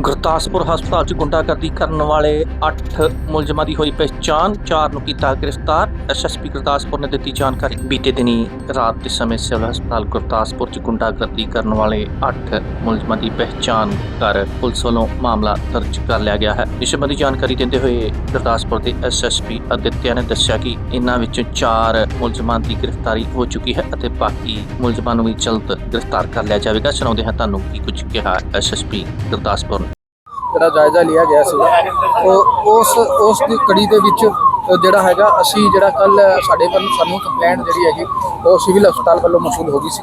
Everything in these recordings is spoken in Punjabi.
ਗੁਰਦਾਸਪੁਰ ਹਸਪਤਾਲ 'ਚ ਗੁੰਡਾਗਰਦੀ ਕਰਨ ਵਾਲੇ 8 ਮੁਲਜ਼ਮਾਂ ਦੀ ਹੋਈ ਪਛਾਣ 4 ਨੂੰ ਕੀਤਾ ਗ੍ਰਿਫਤਾਰ। ਐਸਐਸਪੀ ਗੁਰਦਾਸਪੁਰ ਨੇ ਦਿੱਤੀ ਜਾਣਕਾਰੀ। ਬੀਤੇ ਦਿਨੀ ਰਾਤ ਦੇ ਸਮੇਂ ਸਿਵਲ ਹਸਪਤਾਲ ਗੁਰਦਾਸਪੁਰ 'ਚ ਗੁੰਡਾਗਰਦੀ ਕਰਨ ਵਾਲੇ 8 ਮੁਲਜ਼ਮਾਂ ਦੀ ਪਛਾਣ ਕਰ ਪੁਲਿਸ ਵੱਲੋਂ ਮਾਮਲਾ ਦਰਜ ਕਰ ਲਿਆ ਗਿਆ ਹੈ। ਇਸ ਸੰਬੰਧੀ ਜਾਣਕਾਰੀ ਦਿੰਦੇ ਹੋਏ ਗੁਰਦਾਸਪੁਰ ਦੇ ਐਸਐਸਪੀ ਅਦਿੱਤਿਆ ਨੇ ਦੱਸਿਆ ਕਿ ਇਨ੍ਹਾਂ ਵਿੱਚੋਂ 4 ਮੁਲਜ਼ਮਾਂ ਦੀ ਗ੍ਰਿਫਤਾਰੀ ਹੋ ਚੁੱਕੀ ਹੈ ਅਤੇ ਬਾਕੀ ਮੁਲਜ਼ਮਾਂ ਨੂੰ ਵੀ ਜਲਦ ਗ੍ਰਿਫਤਾਰ ਕਰ ਲਿਆ ਜਾਵੇਗਾ। ਸੁਣਾਉਂਦੇ ਹਾਂ ਤੁਹਾਨੂੰ ਕੀ ਕੁਝ ਕਿਹਾ ਐਸਐਸਪੀ ਗੁਰਦਾਸਪੁਰ ਨੇ ਜਿਹੜਾ ਜਾਇਜ਼ਾ ਲਿਆ ਗਿਆ ਸੀ, ਉਹ ਉਸ ਉਸ ਦੀ ਕੜੀ ਦੇ ਵਿੱਚ ਜਿਹੜਾ ਹੈਗਾ, ਅਸੀਂ ਜਿਹੜਾ ਕੱਲ ਸਾਡੇ ਵੱਲ ਸਾਨੂੰ ਕੰਪਲੇਂਟ ਜਿਹੜੀ ਹੈਗੀ, ਉਹ ਸਿਵਲ ਹਸਪਤਾਲ ਵੱਲੋਂ ਮਸੂਲ ਹੋ ਗਈ ਸੀ।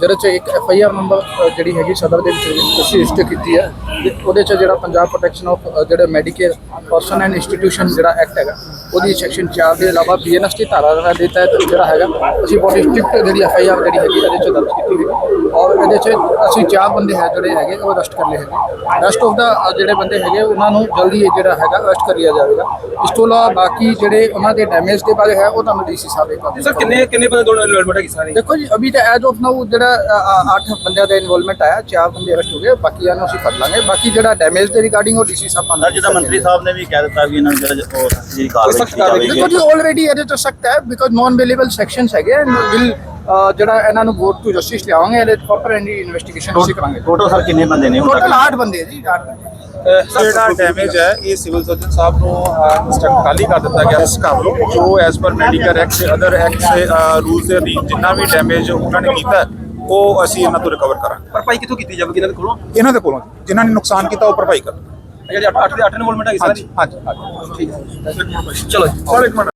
ਜਿਹਦੇ ਚ ਇੱਕ ਐਫ ਆਈ ਆਰ ਨੰਬਰ ਜਿਹੜੀ ਹੈਗੀ ਸਦਰ ਦੇ ਵਿੱਚ ਅਸੀਂ ਰਜਿਸਟਰ ਕੀਤੀ ਹੈ ਤੇ ਉਹਦੇ ਚ ਜਿਹੜਾ ਪੰਜਾਬ ਪ੍ਰੋਟੈਕਸ਼ਨ ਆਫ ਜਿਹੜੇ ਮੈਡੀਕੇਅਰ ਪਰਸਨ ਐਂਡ ਇੰਸਟੀਟਿਊਸ਼ਨ ਜਿਹੜਾ ਐਕਟ ਹੈਗਾ ਉਹਦੀ ਸੈਕਸ਼ਨ 4 ਦੇ ਇਲਾਵਾ ਬੀਐਨਐਸ ਦੀ ਧਾਰਾ ਦੇ ਤਹਿਤ ਜਿਹੜਾ ਹੈਗਾ ਅਸੀਂ ਬਹੁਤ ਸਟ੍ਰਿਕਟ ਜਿਹੜੀ ਐਫ ਆਈ ਆਰ ਜਿਹੜੀ ਹੈਗੀ ਇਹਦੇ ਚ ਦਰਜ ਕੀਤੀ ਹੋਈ ਔਰ ਇਹਦੇ ਚ ਅਸੀਂ ਚਾਰ ਬੰਦੇ ਹੈ ਜਿਹੜੇ ਹੈਗੇ ਉਹ ਅਰੈਸਟ ਕਰ ਲਏ ਹੈਗੇ। ਰੈਸਟ ਆਫ ਦਾ ਜਿਹੜੇ ਬੰਦੇ ਹੈਗੇ ਉਹਨਾਂ ਨੂੰ ਜਲਦੀ ਇਹ ਜਿਹੜਾ ਹੈਗਾ ਅਰੈਸਟ ਕਰ ਲਿਆ ਜਾਵੇਗਾ। ਇਸ ਤੋਂ ਇਲਾਵਾ ਬਾਕੀ ਜਿਹੜੇ ਉਹਨਾਂ ਦੇ ਡੈਮੇਜ ਦੇ ਬਾਰੇ ਹੈ ਉਹ ਤੁਹਾਨੂੰ ਡੀਸੀ ਸਾਹਿਬ ਇੱਕ ਵਾਰ ਸਰ ਕਿੰਨੇ ਕਿੰਨੇ ਬੰਦੇ ਦੋਨੋਂ ਇਨਵੋਲਵਮੈਂਟ ਹੈ ਸਾਰੀ? ਦੇਖੋ ਜੀ ਅਭੀ ਤਾਂ ਐਜ਼ ਆਫ ਨਾਊ ਜਿਹੜਾ 8 ਬੰਦਿਆਂ ਦਾ ਇਨਵੋਲਵਮੈਂਟ ਆਇਆ ਚਾਰ ਬੰਦੇ ਅਰੈਸਟ ਹੋ ਗਏ ਬਾਕੀਆਂ ਨੂੰ ਅਸੀਂ ਫੜ ਲਾਂਗੇ। ਬਾਕੀ ਜਿਹੜਾ ਡੈਮੇਜ ਦੇ ਰਿਗਾਰਡਿੰਗ ਉਹ ਡੀਸੀ ਸਾਹਿਬ ਸਰ ਜਿੱਦਾਂ ਮੰਤਰੀ ਸਾਹਿਬ ਨੇ ਵੀ ਕਹਿ ਦਿੱਤਾ ਵੀ ਇਹਨਾਂ ਨੂੰ ਜਿਹੜਾ ਉਹ ਜਿਹੜੀ ਕਾਰਵਾਈ ਕੀਤੀ ਜਾਵੇਗੀ ਦੇਖੋ ਜੀ ਆਲਰੇਡੀ ਇਹਦੇ ਤੋਂ ਸਖਤ ਹੈ ਬਿਕੋਜ਼ ਨਾਨ ਅਵੇਲੇਬਲ ਸੈਕਸ਼ਨਸ ਹੈਗੇ ਐਂਡ ਵਿਲ ਜਿਹੜਾ ਇਹਨਾਂ ਨੂੰ ਵੋਟ ਟੂ ਜਸਟਿਸ ਲਿਆਵਾਂਗੇ ਇਹਦੇ ਪ੍ਰੋਪਰ ਇਨਵੈਸਟੀਗੇਸ਼ਨ ਅਸੀਂ ਕਰਾਂਗੇ। ਟੋਟਲ ਸਰ ਕਿੰਨੇ ਬੰਦੇ ਨੇ ਟੋਟਲ ਤੱਕ? 8 ਬੰਦੇ ਜੀ 8 ਬੰਦੇ। ਜਿਹੜਾ ਡੈਮੇਜ ਹੈ ਇਹ ਸਿਵਲ ਸਰਜਨ ਸਾਹਿਬ ਨੂੰ ਇੰਸਟਰਕਟ ਖਾਲੀ ਕਰ ਦਿੱਤਾ ਗਿਆ ਇਸ ਕੰਮ ਨੂੰ ਜੋ as per medical act other act ਦੇ ਰੂਲਸ ਦੇ ਅਧੀਨ ਜਿੰਨਾ ਵੀ ਡੈਮੇਜ ਉਹਨਾਂ ਨੇ ਕੀਤਾ ਉਹ ਅਸੀਂ ਇਹਨਾਂ ਤੋਂ ਰਿਕਵਰ ਕਰਾਂਗੇ। ਭਰਪਾਈ ਕਿੱਥੋਂ ਕੀਤੀ ਜਾਵੇਗੀ ਇਹਨਾਂ ਦੇ ਕੋਲੋਂ? ਇਹਨਾਂ ਦੇ ਕੋਲੋਂ ਜਿਨ੍ਹਾਂ ਨੇ ਨੁਕਸਾਨ ਕੀਤਾ ਉਹ ਭਰਪਾਈ ਕਰ ਜਿਹੜੇ 8 8 ਦੇ 8 ਇਨਵੋਲਵਮੈਂਟ ਹੈਗੀ ਸਾਰੀ? ਹਾਂਜੀ ਹਾਂਜੀ। ਚਲੋ ਜੀ। ਸਰ ਇੱਕ ਮਿੰਟ।